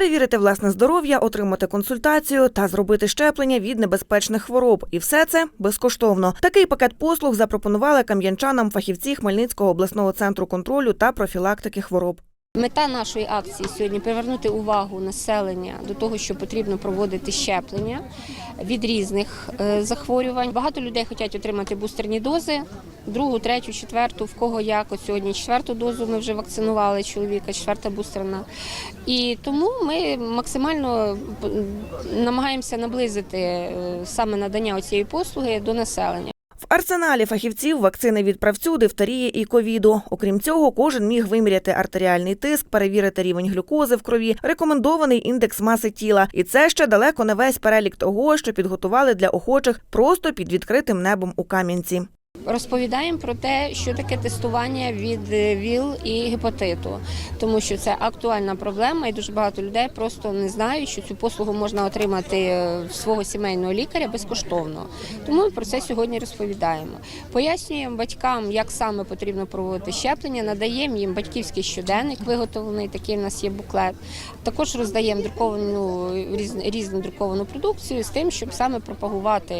перевірити власне здоров'я, отримати консультацію та зробити щеплення від небезпечних хвороб. І все це безкоштовно. Такий пакет послуг запропонували кам'янчанам фахівці Хмельницького обласного центру контролю та профілактики хвороб. Мета нашої акції сьогодні привернути увагу населення до того, що потрібно проводити щеплення від різних е, захворювань. Багато людей хочуть отримати бустерні дози, другу, третю, четверту, в кого як. От сьогодні четверту дозу ми вже вакцинували чоловіка, четверта бустерна. І тому ми максимально намагаємося наблизити е, саме надання цієї послуги до населення. В арсеналі фахівців вакцини від правцю, дифтерії і ковіду. Окрім цього, кожен міг виміряти артеріальний тиск, перевірити рівень глюкози в крові, рекомендований індекс маси тіла. І це ще далеко не весь перелік того, що підготували для охочих просто під відкритим небом у Кам'янці. Розповідаємо про те, що таке тестування від е, ВІЛ і гепатиту, тому що це актуальна проблема, і дуже багато людей просто не знають, що цю послугу можна отримати е, в свого сімейного лікаря безкоштовно. Тому ми про це сьогодні розповідаємо. Пояснюємо батькам, як саме потрібно проводити щеплення, надаємо їм батьківський щоденник, виготовлений такий в нас є буклет. Також роздаємо друковану різну, друковану продукцію з тим, щоб саме пропагувати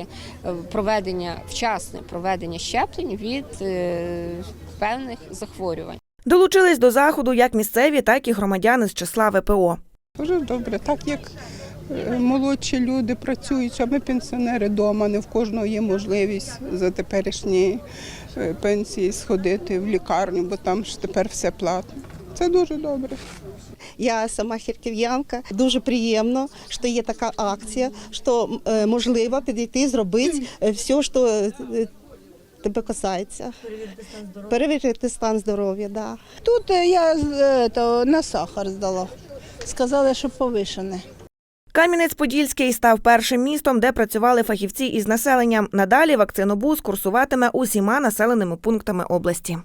е, проведення вчасне проведення щеплень від е, певних захворювань. Долучились до заходу як місцеві, так і громадяни з числа ВПО. Дуже добре, так як е, молодші люди працюють, а ми пенсіонери вдома, не в кожного є можливість за теперішні е, пенсії сходити в лікарню, бо там ж тепер все платно. Це дуже добре. Я сама харків'янка. Дуже приємно, що є така акція, що можливо підійти зробити все, що тебе касається. Перевірити стан здоров'я. Да. Тут е, я е, то, на сахар здала. Сказали, що повишене. Кам'янець-Подільський став першим містом, де працювали фахівці із населенням. Надалі вакцинобус курсуватиме усіма населеними пунктами області.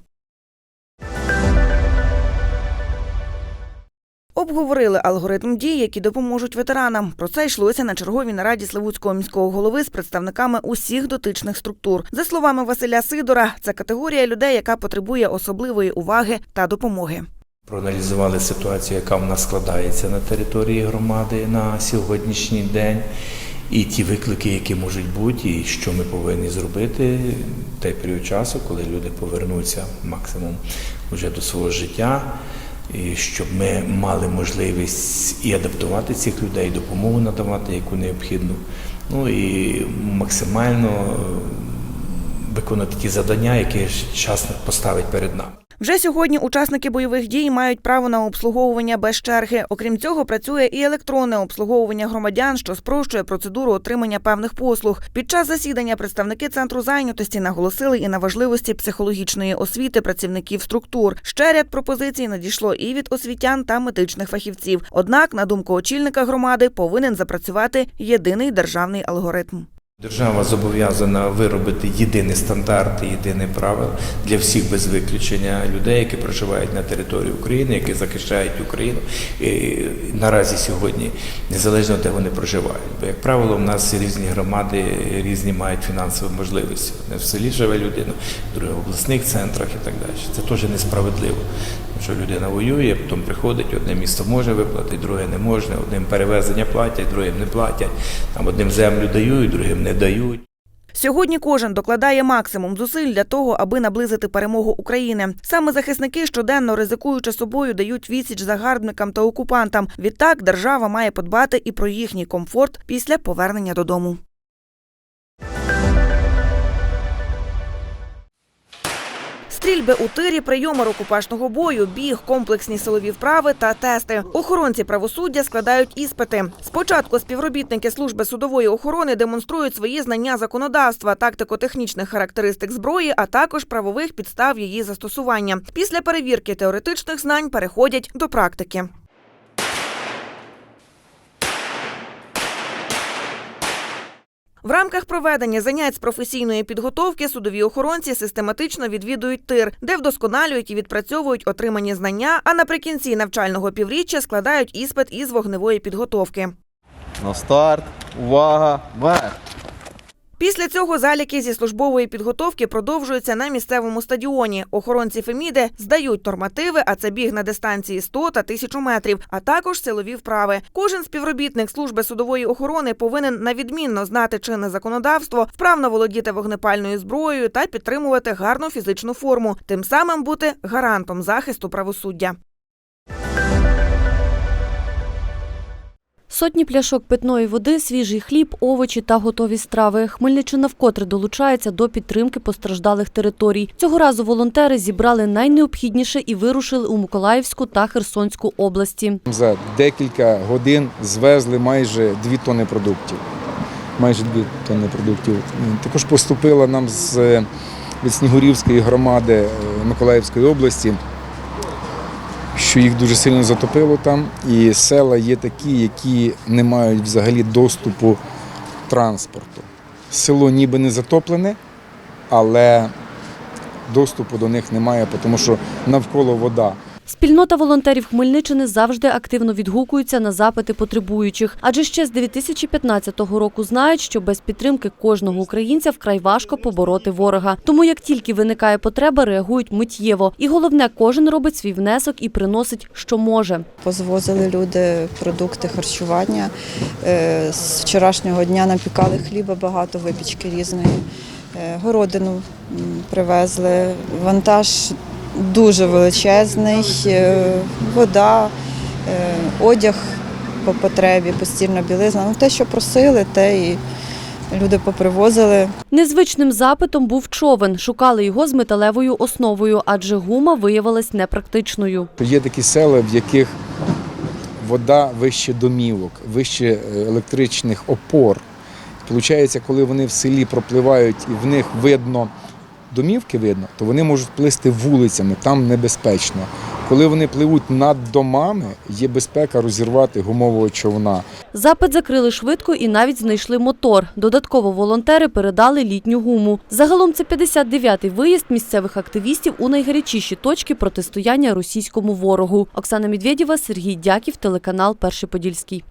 Обговорили алгоритм дій, які допоможуть ветеранам. Про це йшлося на черговій нараді Славутського міського голови з представниками усіх дотичних структур. За словами Василя Сидора, це категорія людей, яка потребує особливої уваги та допомоги. Проаналізували ситуацію, яка в нас складається на території громади на сьогоднішній день, і ті виклики, які можуть бути, і що ми повинні зробити в той період часу, коли люди повернуться максимум вже до свого життя, і щоб ми мали можливість і адаптувати цих людей, допомогу надавати, яку необхідну, ну і максимально е, виконати ті завдання, які час поставить перед нами. Вже сьогодні учасники бойових дій мають право на обслуговування без черги. Окрім цього, працює і електронне обслуговування громадян, що спрощує процедуру отримання певних послуг. Під час засідання представники центру зайнятості наголосили і на важливості психологічної освіти працівників структур. Ще ряд пропозицій надійшло і від освітян та медичних фахівців. Однак, на думку очільника громади, повинен запрацювати єдиний державний алгоритм. Держава зобов'язана виробити єдині стандарти, єдині правила для всіх без виключення людей, які проживають на території України, які захищають Україну і наразі сьогодні, незалежно де вони проживають. Бо, як правило, в нас різні громади різні мають фінансові можливості. Не в селі живе людина, в обласних центрах і так далі. Це теж несправедливо. Що людина воює, потім приходить, одне місто може виплатити, друге не може, одним перевезення платять, другим не платять, там одним землю дають, другим не дають. Сьогодні кожен докладає максимум зусиль для того, аби наблизити перемогу України. Саме захисники щоденно ризикуючи собою дають відсіч загарбникам та окупантам. Відтак держава має подбати і про їхній комфорт після повернення додому. Стрільби у тирі, прийоми рукопашного бою, біг, комплексні силові вправи та тести. Охоронці правосуддя складають іспити. Спочатку співробітники служби судової охорони демонструють свої знання законодавства, тактико-технічних характеристик зброї, а також правових підстав її застосування. Після перевірки теоретичних знань переходять до практики. В рамках проведення занять з професійної підготовки судові охоронці систематично відвідують тир, де вдосконалюють і відпрацьовують отримані знання, а наприкінці навчального півріччя складають іспит із вогневої підготовки. На старт, увага, вверх. Після цього заліки зі службової підготовки продовжуються на місцевому стадіоні. Охоронці Феміди здають нормативи, а це біг на дистанції 100 та 1000 метрів, а також силові вправи. Кожен співробітник служби судової охорони повинен на відмінно знати чинне законодавство, вправно володіти вогнепальною зброєю та підтримувати гарну фізичну форму, тим самим бути гарантом захисту правосуддя. Сотні пляшок питної води, свіжий хліб, овочі та готові страви. Хмельниччина вкотре долучається до підтримки постраждалих територій. Цього разу волонтери зібрали найнеобхідніше і вирушили у Миколаївську та Херсонську області. За декілька годин звезли майже дві тонни продуктів. Майже дві тонни продуктів. Також поступила нам з е, від Снігурівської громади е, Миколаївської області, що їх дуже сильно затопило там. І села є такі, які не мають взагалі доступу транспорту. Село ніби не затоплене, але доступу до них немає, тому що навколо вода. Спільнота волонтерів Хмельниччини завжди активно відгукується на запити потребуючих, адже ще з 2015 року знають, що без підтримки кожного українця вкрай важко побороти ворога. Тому як тільки виникає потреба, реагують миттєво. І головне, кожен робить свій внесок і приносить, що може. Позвозили люди продукти харчування. Е, З вчорашнього дня напікали хліба багато, випічки різної. Е, Городину привезли. Вантаж дуже величезний, е, вода, е, одяг по потребі, постільна білизна. Ну, те, що просили, те і люди попривозили. Незвичним запитом був човен. Шукали його з металевою основою, адже гума виявилась непрактичною. Є такі села, в яких вода вище домівок, вище е, електричних опор. Получається, коли вони в селі пропливають і в них видно домівки видно, то вони можуть плисти вулицями, там небезпечно. Коли вони пливуть над домами, є безпека розірвати гумового човна. Запит закрили швидко і навіть знайшли мотор. Додатково волонтери передали літню гуму. Загалом це 59-й виїзд місцевих активістів у найгарячіші точки протистояння російському ворогу. Оксана Медведєва, Сергій Дяків, телеканал Перший Подільський.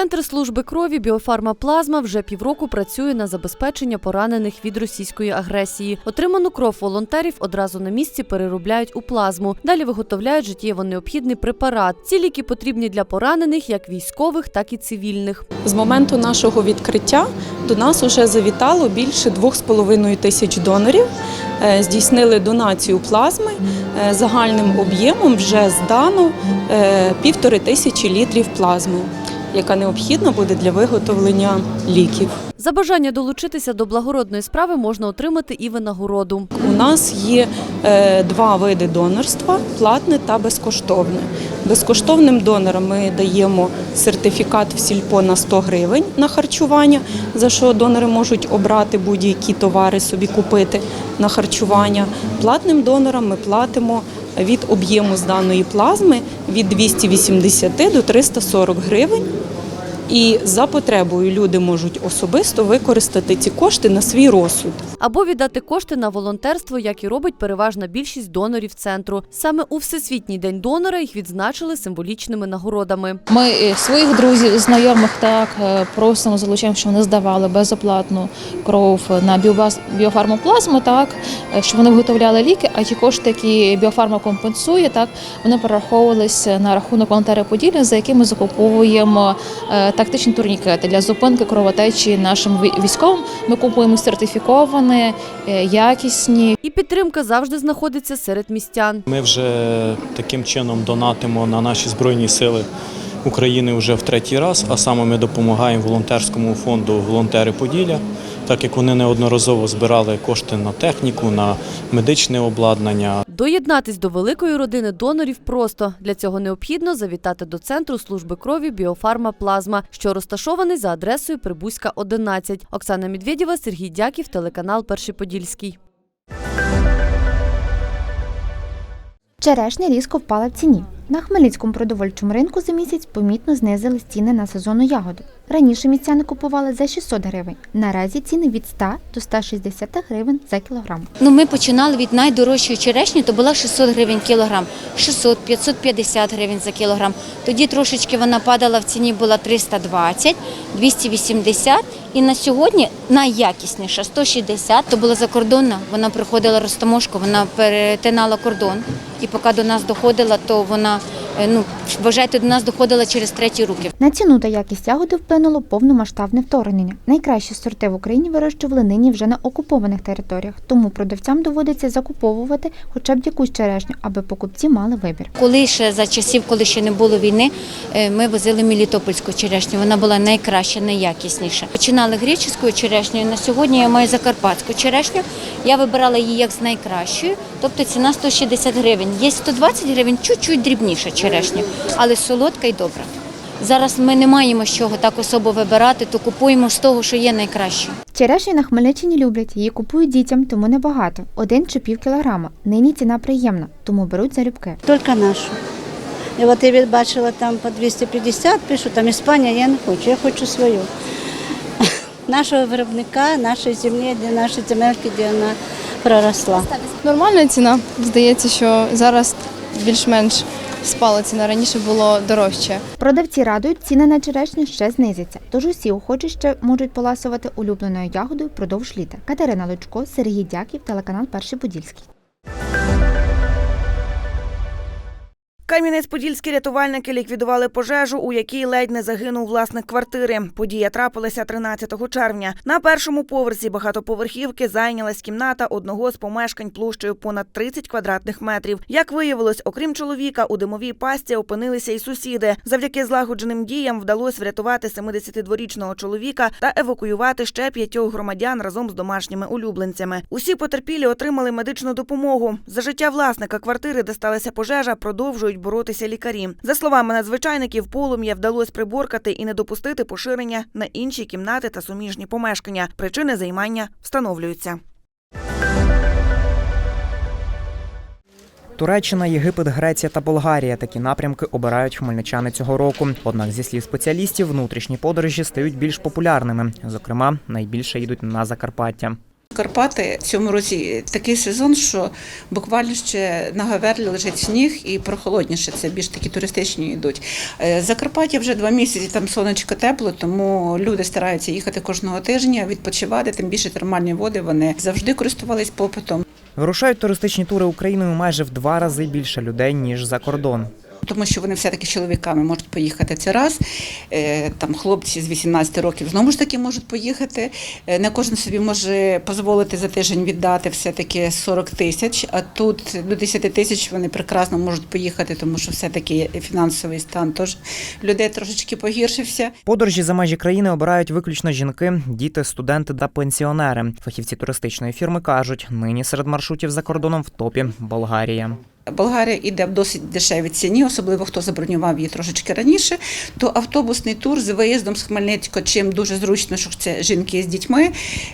Центр служби крові Біофарма Плазма вже півроку працює на забезпечення поранених від російської агресії. Отриману кров волонтерів одразу на місці переробляють у плазму. Далі виготовляють життєво необхідний препарат. Ці ліки потрібні для поранених як військових, так і цивільних. З моменту нашого відкриття до нас вже завітало більше 2,5 тисяч донорів. Е, Здійснили донацію плазми. Е, Загальним об'ємом вже здано е, півтори тисячі літрів плазми, яка необхідна буде для виготовлення ліків. За бажання долучитися до благородної справи можна отримати і винагороду. У нас є е, два види донорства платне та безкоштовне. Безкоштовним донорам ми даємо сертифікат в сільпо на 100 гривень на харчування, за що донори можуть обрати будь-які товари собі купити на харчування. Платним донорам ми платимо від об'єму з даної плазми від 280 до 340 гривень. І за потребою люди можуть особисто використати ці кошти на свій розсуд. Або віддати кошти на волонтерство, як і робить переважна більшість донорів центру. Саме у Всесвітній день донора їх відзначили символічними нагородами. Ми е, своїх друзів, знайомих так е, просимо залучаємо, щоб вони здавали безоплатну кров на біофармоплазму, так е, щоб вони виготовляли ліки. А ті кошти, які біофарма компенсує, так вони перераховувалися на рахунок волонтера Поділля, за якими закуповуємо е, тактичні турнікети для зупинки кровотечі нашим військовим. Ми купуємо сертифіковані, е, якісні. І підтримка завжди знаходиться серед містян. Ми вже таким чином донатимо на наші збройні сили України вже в третій раз, а саме ми допомагаємо волонтерському фонду Волонтери Поділля, так як вони неодноразово збирали кошти на техніку, на медичне обладнання. Доєднатись до великої родини донорів просто для цього необхідно завітати до центру служби крові Біофарма Плазма, що розташований за адресою Прибузька 11. Оксана Медведєва, Сергій Дяків, телеканал Перший Подільський. Черешня різко впала в ціні. На Хмельницькому продовольчому ринку за місяць помітно знизили ціни на сезонну ягоду. Раніше містяни купували за 600 гривень. Наразі ціни від 100 до 160 гривень за кілограм. Ну, ми починали від найдорожчої черешні, то була 600 гривень кілограм, 600, 550 гривень за кілограм. Тоді трошечки вона падала в ціні, була 320, 280. І на сьогодні найякісніша 160, то була закордонна. Вона приходила розтаможку, вона перетинала кордон. І поки до нас доходила, то вона, е, ну, вважайте, до нас доходила через треті руки. На ціну та якість ягоди вплинуло повномасштабне вторгнення. Найкращі сорти в Україні вирощували нині вже на окупованих територіях, тому продавцям доводиться закуповувати хоча б якусь черешню, аби покупці мали вибір. Коли ще за часів, коли ще не було війни, е, ми возили мелітопольську черешню. Вона була найкраща, найякісніша. Починали греческою черешнею. На сьогодні я маю закарпатську черешню. Я вибирала її як з найкращою, тобто ціна 160 гривень. Є 120 гривень, чуть-чуть дрібніша черешня, але солодка і добра. Зараз ми не маємо з чого так особо вибирати, то купуємо з того, що є найкраще. Черешню на Хмельниччині люблять, її купують дітям, тому небагато один чи пів кілограма. Нині ціна приємна, тому беруть залюбки. Тільки нашу. І от я бачила там по 250, пишу, там Іспанія, я не хочу, я хочу свою. Нашого виробника, нашої землі, де наші земельки, де вона проросла. Нормальна ціна. Здається, що зараз більш-менш спала ціна. Раніше було дорожче. Продавці радують, ціни на черешню ще знизяться, тож усі охочі ще можуть поласувати улюбленою ягодою впродовж літа. Катерина Лучко, Сергій Дяків, телеканал Перший Подільський. Кам'янець-Подільські рятувальники ліквідували пожежу, у якій ледь не загинув власник квартири. Подія трапилася 13 червня. На першому поверсі багатоповерхівки зайнялась кімната одного з помешкань площею понад 30 квадратних метрів. Як виявилось, окрім чоловіка, у димовій пасті опинилися й сусіди. Завдяки злагодженим діям вдалося врятувати 72-річного чоловіка та евакуювати ще п'ятьох громадян разом з домашніми улюбленцями. Усі потерпілі отримали медичну допомогу. За життя власника квартири, де сталася пожежа, продовжують боротися лікарі. За словами надзвичайників, полум'я вдалося приборкати і не допустити поширення на інші кімнати та суміжні помешкання. Причини займання встановлюються. Туреччина, Єгипет, Греція та Болгарія такі напрямки обирають хмельничани цього року. Однак, зі слів спеціалістів, внутрішні подорожі стають більш популярними. Зокрема, найбільше йдуть на Закарпаття. Карпати в цьому році такий сезон, що буквально ще на Гаверлі лежить сніг і прохолодніше. Це більш такі туристичні йдуть. Е, Закарпаття вже два місяці, там сонечко тепло, тому люди стараються їхати кожного тижня, відпочивати. Тим більше термальні води вони завжди користувались попитом. Вирушають туристичні тури Україною майже в два рази більше людей ніж за кордон. Тому що вони все-таки чоловіками можуть поїхати це раз. Е, Там хлопці з 18 років знову ж таки можуть поїхати. Е, Не кожен собі може дозволити за тиждень віддати все-таки 40 тисяч, а тут до 10 тисяч вони прекрасно можуть поїхати, тому що все-таки фінансовий стан теж людей трошечки погіршився. Подорожі за межі країни обирають виключно жінки, діти, студенти та пенсіонери. Фахівці туристичної фірми кажуть, нині серед маршрутів за кордоном в топі Болгарія. Болгарія йде в досить дешевій ціні, особливо хто забронював її трошечки раніше. То автобусний тур з виїздом з Хмельницького, чим дуже зручно, що це жінки з дітьми,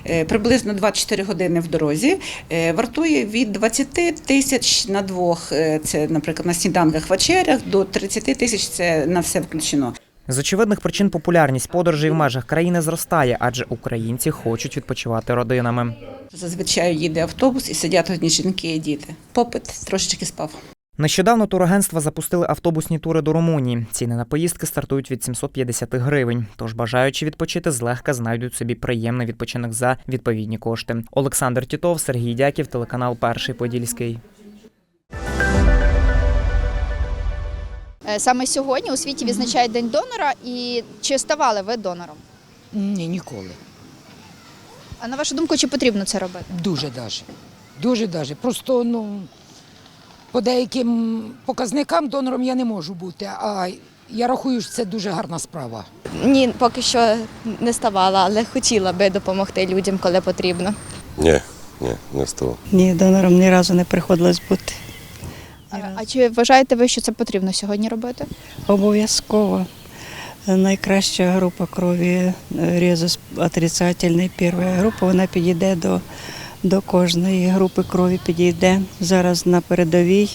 е, приблизно 24 години в дорозі, е, вартує від 20 тисяч на двох. е, Це, наприклад, на сніданках вечерях, до 30 тисяч це на все включено. З очевидних причин популярність подорожей в межах країни зростає, адже українці хочуть відпочивати родинами. Зазвичай їде автобус і сидять одні жінки і діти. Попит трошечки спав. Нещодавно турагентства запустили автобусні тури до Румунії. Ціни на поїздки стартують від 750 гривень. Тож бажаючи відпочити, злегка знайдуть собі приємний відпочинок за відповідні кошти. Олександр Тітов, Сергій Дяків, телеканал Перший Подільський. Е, Саме сьогодні у світі відзначають День донора. І чи ставали ви донором? Ні, ніколи. А на вашу думку, чи потрібно це робити? Дуже даже. Дуже даже. Просто ну, по деяким показникам донором я не можу бути, а я рахую, що це дуже гарна справа. Ні, поки що не ставала, але хотіла би допомогти людям, коли потрібно. Ні, ні, не стало. Ні, донором ні разу не приходилось бути. А, чи вважаєте ви, що це потрібно сьогодні робити? Обов'язково. Найкраща група крові е, резус отрицательний, перша група, вона підійде до, до кожної групи крові, підійде зараз на передовій,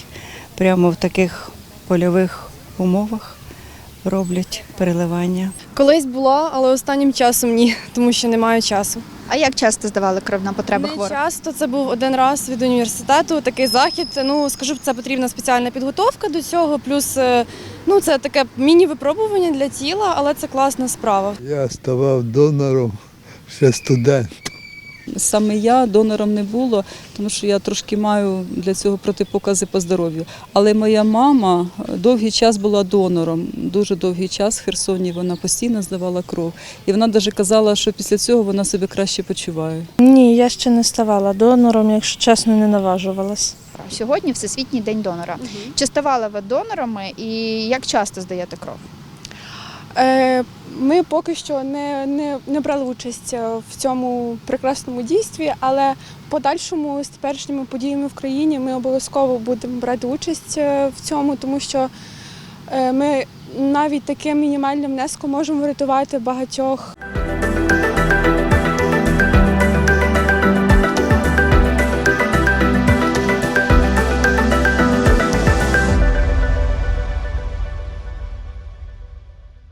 прямо в таких польових умовах роблять переливання. Колись було, але останнім часом ні, тому що немає часу. А як часто здавали кров на потреби Не хворих? часто це був один раз від університету. Такий захід. Ну скажу, це потрібна спеціальна підготовка до цього. Плюс е, ну це таке міні-випробування для тіла, але це класна справа. Я ставав донором ще студент. Саме я донором не було, тому що я трошки маю для цього протипокази по здоров'ю. Але моя мама довгий час була донором. Дуже довгий час в Херсоні вона постійно здавала кров. І вона навіть казала, що після цього вона себе краще почуває. Ні, я ще не ставала донором, якщо чесно, не наважувалась. Сьогодні Всесвітній день донора. Чи ставали ви донорами і як часто здаєте кров? Е, Ми поки що не, не, не брали участь е, в цьому прекрасному дійстві, але в подальшому з теперішніми подіями в країні ми обов'язково будемо брати участь е, в цьому, тому що е, ми навіть таким мінімальним внеском можемо врятувати багатьох